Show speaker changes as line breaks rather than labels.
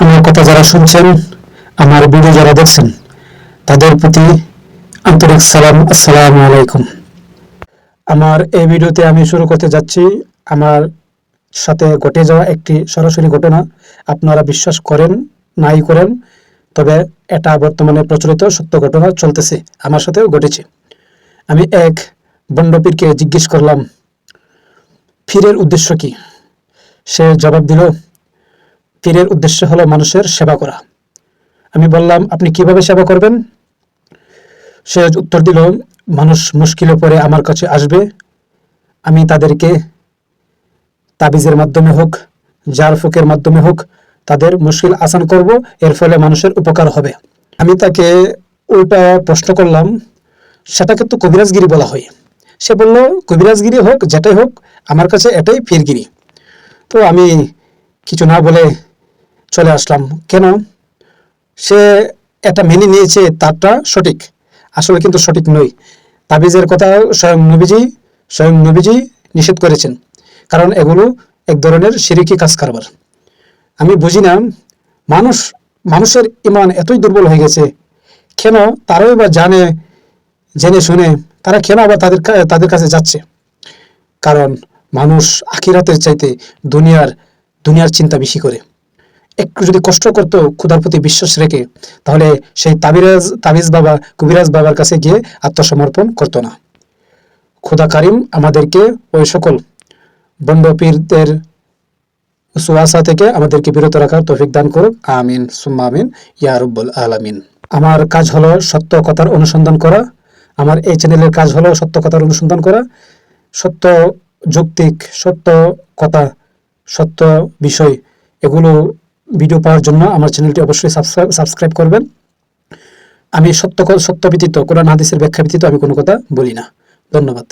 আমার কথা যারা শুনছেন, আমার ভিডিও যারা দেখছেন, তাদের প্রতি আন্তরিক সালাম, আসসালামু আলাইকুম। আমার এই ভিডিওতে আমি শুরু করতে যাচ্ছি। আমার সাথে ঘটে যাওয়া একটি সরাসরি ঘটনা। আপনারা বিশ্বাস করেন, নাই করেন, তবে এটা বর্তমানে প্রচলিত সত্য ঘটনা চলতেছে, আমার সাথেও ঘটেছে। আমি এক বন্ডপীরকে জিজ্ঞেস করলাম ফিরের উদ্দেশ্য কি? সে জবাব দিল, পীরের উদ্দেশ্য হলো মানুষের সেবা করা। আমি বললাম, আপনি কীভাবে সেবা করবেন? সে উত্তর দিল, মানুষ মুশকিলে পড়ে আমার কাছে আসবে। আমি তাদেরকে তাবিজের মাধ্যমে হোক জার ফুকের মাধ্যমে হোক, তাদের মুশকিল আসান করব, এর ফলে মানুষের উপকার হবে। আমি তাকে উল্টা প্রশ্ন করলাম, সেটাকে তো কবিরাজগিরি বলা হয়। সে বলল, কবিরাজগিরি হোক, যেটাই হোক, আমার কাছে এটাই ফিরগিরি তো আমি কিছু না বলে চলে আসলাম। কেন? সে এটা মেনে নিয়েছে, তারটা সঠিক। আসলে কিন্তু সঠিক নয়। তাবিজের কথা স্বয়ং নবীজি স্বয়ং নবীজি নিষেধ করেছেন। কারণ এগুলো এক ধরনের সিরিকি কাজ কারবার। আমি বুঝি না, মানুষ, মানুষের ইমান এতই দুর্বল হয়ে গেছে। কেন? তারাই বা জানে, জেনে শুনে। তারা কেন আবার তাদের তাদের কাছে যাচ্ছে? কারণ মানুষ আখিরাতের চাইতে দুনিয়ার দুনিয়ার চিন্তা বেশি করে। একটু যদি কষ্ট করতো ক্ষুধার প্রতি বিশ্বাস রেখে, তাহলে সেই তাবিরাজ, তাবিজ বাবা, কবিরাজ বাবার কাছে গিয়ে আত্মসমর্পণ করতো না। খুদা কারিম আমাদেরকে ওই সকল বন্ড পীরদের সুয়াসা থেকে আমাদেরকে বিরত রাখার তৌফিক দান করুক। আমিন, সুম্মা আমিন, ইয়া আলামিন। আমার কাজ হলো সত্য কথার অনুসন্ধান করা। আমার এই চ্যানেলের কাজ হলো সত্য কথার অনুসন্ধান করা। সত্য যৌক্তিক, সত্য কথা, সত্য বিষয়, এগুলো ভিডিও পাওয়ার জন্য আমার চ্যানেলটি অবশ্যই সাবস্ক্রাইব করবেন। আমি সত্য সত্য ব্যতীত, কোরআন, হাদিসের ব্যাখ্যা ব্যতীত আমি কোনো কথা বলি না। ধন্যবাদ।